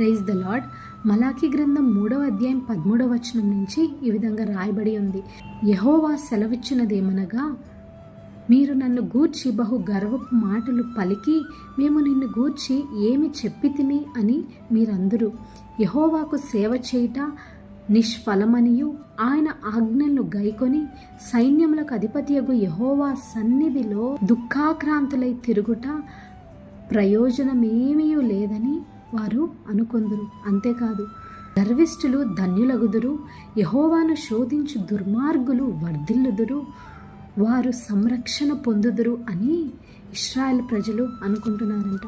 Praise the lord మలాకి గ్రంథం మూడవ అధ్యాయం పదమూడవ వచనం నుంచి ఈ విధంగా రాయబడి ఉంది. యహోవా సెలవిచ్చినదేమనగా మీరు నన్ను గూర్చి బహు గర్వపు మాటలు పలికి మేము నిన్ను గూర్చి ఏమి చెప్పి తిని అని మీరందరూ. యహోవాకు సేవ చేయుట నిష్ఫలమనియు ఆయన ఆజ్ఞలను గైకొని సైన్యములకు అధిపతియగు యహోవా సన్నిధిలో దుఃఖాక్రాంతులై తిరుగుట ప్రయోజనమేమీ లేదని వారు అనుకొందురు. అంతేకాదు గర్విష్ఠులు ధన్యులగుదురు యహోవాను శోధించు దుర్మార్గులు వర్ధిల్లుదురు వారు సంరక్షణ పొందుదురు అని ఇస్రాయల్ ప్రజలు అనుకుంటున్నారంట.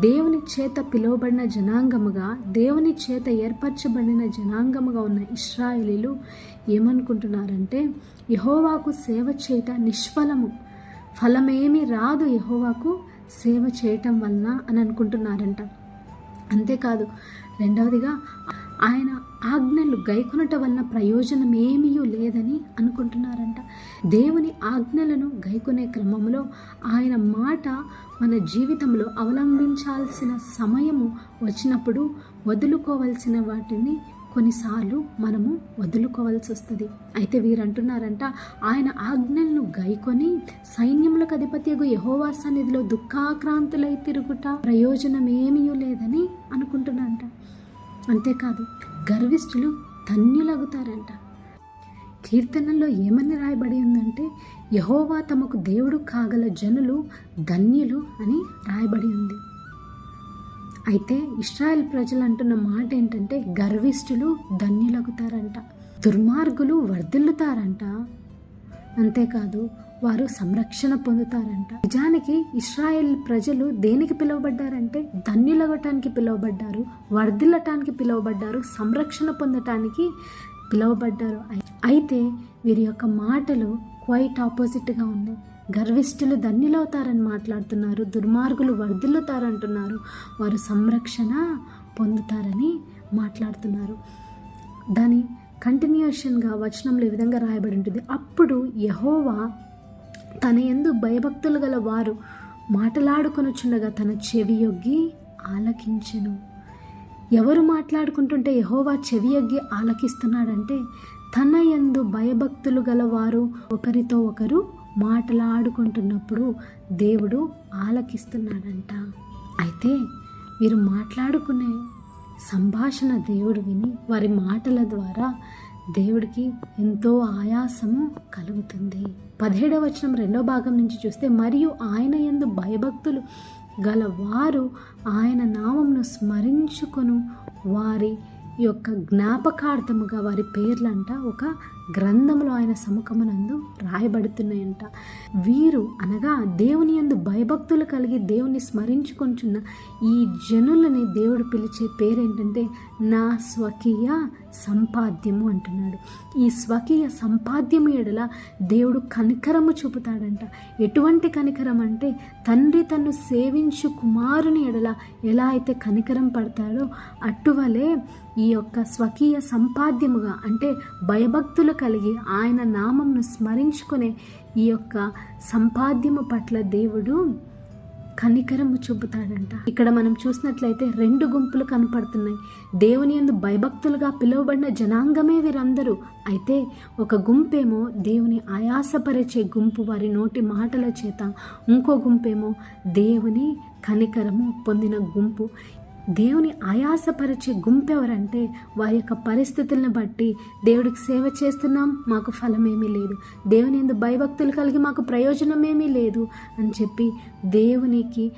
దేవుని చేత పిలువబడిన జనాంగముగా దేవుని చేత ఏర్పరచబడిన జనాంగముగా ఉన్న ఇస్రాయలీలు ఏమనుకుంటున్నారంటే యహోవాకు సేవ చేయట నిష్ఫలము. ఫలమేమీ రాదు యహోవాకు సేవ చేయటం వలన అని అనుకుంటున్నారంట అంతేకాదు రెండవదిగా ఆయన ఆజ్ఞలు గైకొనట వలన ప్రయోజనం ఏమీ లేదని అనుకుంటున్నారంట. దేవుని ఆజ్ఞలను గైకొనే క్రమంలో ఆయన మాట మన జీవితంలో అవలంబించాల్సిన సమయము వచ్చినప్పుడు వదులుకోవలసిన వాటిని కొన్నిసార్లు మనము వదులుకోవాల్సి వస్తుంది అయితే వీరంటున్నారంట ఆయన ఆజ్ఞలను గైకొని సైన్యములకు అధిపత్యగు యహోవా సన్నిధిలో దుఃఖాక్రాంతులై తిరుగుట ప్రయోజనం ఏమీ లేదని అనుకుంటున్నారంట. అంతేకాదు గర్విష్ఠులు ధన్యులగుతారంట. కీర్తనల్లో ఏమని రాయబడి ఉందంటే యహోవా తమకు దేవుడు కాగల జనులు ధన్యులు అని రాయబడి ఉంది. అయితే ఇస్రాయల్ ప్రజలు అంటున్న మాట ఏంటంటే గర్విష్ఠులు ధన్యులగుతారంట దుర్మార్గులు వర్ధిల్లుతారంట. అంతేకాదు వారు సంరక్షణ పొందుతారంట. నిజానికి ఇస్రాయెల్ ప్రజలు దేనికి పిలువబడ్డారంటే ధన్యులగటానికి పిలువబడ్డారు వర్ధిల్లటానికి పిలువబడ్డారు సంరక్షణ పొందటానికి పిలువబడ్డారు. అయితే వీరి యొక్క మాటలు క్వైట్ ఆపోజిట్గా ఉన్నాయి గర్విష్ఠులు ధన్యులవుతారని మాట్లాడుతున్నారు దుర్మార్గులు వర్ధిల్లుతారంటున్నారు వారు సంరక్షణ పొందుతారని మాట్లాడుతున్నారు. దాని కంటిన్యూషన్గా వచనంలో ఈ విధంగా రాయబడి ఉంటుంది. అప్పుడు యహోవా తన ఎందు భయభక్తులు గల వారు మాట్లాడుకొనుచుండగా తన చెవి యొగ్గి ఆలకించెను. ఎవరు మాట్లాడుకుంటుంటే యహోవా చెవి యొగ్గి ఆలకిస్తున్నాడంటే తన ఎందు భయభక్తులు గల వారు ఒకరితో ఒకరు మాట్లాడుకుంటున్నప్పుడు దేవుడు ఆలకిస్తున్నాడంట. అయితే వీరు మాట్లాడుకునే సంభాషణ దేవుడు విని వారి మాటల ద్వారా దేవుడికి ఎంతో ఆయాసము కలుగుతుంది. పదిహేడవ వచనం రెండో భాగం నుంచి చూస్తే మరియు ఆయన ఎందు భయభక్తులు గల వారు ఆయన నామంను స్మరించుకొను వారి యొక్క జ్ఞాపకార్థముగా వారి పేర్లంట ఒక గ్రంథంలో ఆయన సముఖమునందు రాయబడుతున్నాయంట. వీరు అనగా దేవుని యందు భయభక్తులు కలిగి దేవుని స్మరించుకొంచున్న ఈ జనులని దేవుడు పిలిచే పేరేంటంటే నా స్వకీయ సంపాద్యము అంటున్నాడు. ఈ స్వకీయ సంపాద్యము ఎడల దేవుడు కనికరము చూపుతాడంట. ఎటువంటి కనికరం అంటే తండ్రి తన్ను సేవించు కుమారుని ఎడల ఎలా అయితే కనికరం పడతాడో అటువలే ఈ యొక్క స్వకీయ సంపాద్యముగా అంటే భయభక్తులు కలిగి ఆయన నామంను స్మరించుకునే ఈ యొక్క సంపాద్యము పట్ల దేవుడు కనికరము చూపుతాడంట. ఇక్కడ మనం చూసినట్లయితే రెండు గుంపులు కనపడుతున్నాయి. దేవుని ఎందు భయభక్తులుగా పిలువబడిన జనాంగమే వీరందరూ. అయితే ఒక గుంపేమో దేవుని ఆయాసపరిచే గుంపు వారి నోటి మాటల చేత ఇంకో గుంపేమో దేవుని కనికరము పొందిన గుంపు. దేవుని ఆయాసపరిచే గుంపెవరంటే వారి యొక్క పరిస్థితులను బట్టి దేవుడికి సేవ చేస్తున్నాం మాకు ఫలమేమీ లేదు. దేవుని ఎందు భయభక్తులు కలిగి మాకు ప్రయోజనం ఏమీ లేదు అని చెప్పి దేవునికి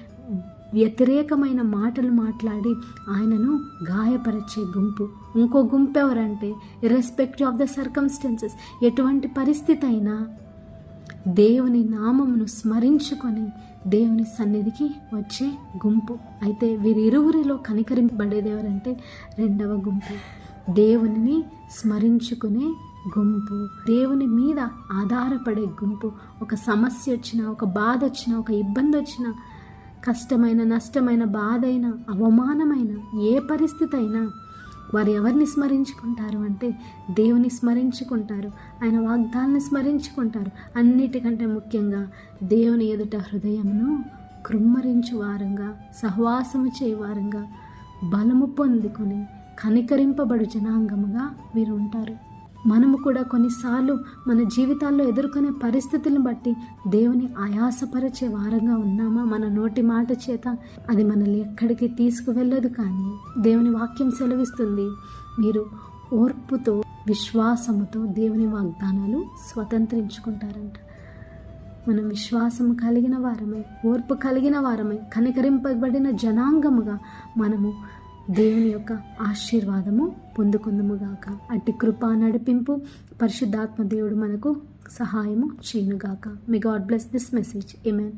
వ్యతిరేకమైన మాటలు మాట్లాడి ఆయనను గాయపరిచే గుంపు. ఇంకో గుంపు ఎవరంటే ఇర్రెస్పెక్టివ్ ఆఫ్ ద సర్కమ్స్టెన్సెస్ ఎటువంటి పరిస్థితి అయినా దేవుని నామమును స్మరించుకొని దేవుని సన్నిధికి వచ్చే గుంపు. అయితే వీరిరువురిలో కనికరింపబడేది ఎవరంటే రెండవ గుంపు. దేవునిని స్మరించుకునే గుంపు. దేవుని మీద ఆధారపడే గుంపు. ఒక సమస్య వచ్చినా ఒక బాధ వచ్చినా ఒక ఇబ్బంది వచ్చినా కష్టమైన నష్టమైన బాధైన అవమానమైన ఏ పరిస్థితి అయినా వారు ఎవరిని స్మరించుకుంటారు అంటే దేవుని స్మరించుకుంటారు. ఆయన వాగ్దాన్ని స్మరించుకుంటారు. అన్నిటికంటే ముఖ్యంగా దేవుని ఎదుట హృదయమును కృమ్మరించు వారంగా సహవాసము చేయవారంగా బలము పొందుకొని కనికరింపబడు జనాంగముగా మీరు ఉంటారు. మనము కూడా కొన్నిసార్లు మన జీవితాల్లో ఎదుర్కొనే పరిస్థితులను బట్టి దేవుని ఆయాసపరిచే వారంగా ఉన్నామా? మన నోటి మాట చేత అది మనల్ని ఎక్కడికి తీసుకువెళ్ళదు కానీ దేవుని వాక్యం సెలవిస్తుంది. మీరు ఓర్పుతో విశ్వాసముతో దేవుని వాగ్దానాలు స్వతంత్రించుకుంటారంట. మనం విశ్వాసము కలిగిన వారమై ఓర్పు కలిగిన వారమై కనికరింపబడిన జనాంగముగా మనము దేవుని యొక్క ఆశీర్వాదము పొందుకుందుముగాక అట్టి కృప నడిపింపు పరిశుద్ధాత్మ దేవుడు మనకు సహాయము చేయనుగాక. మీ God bless this message amen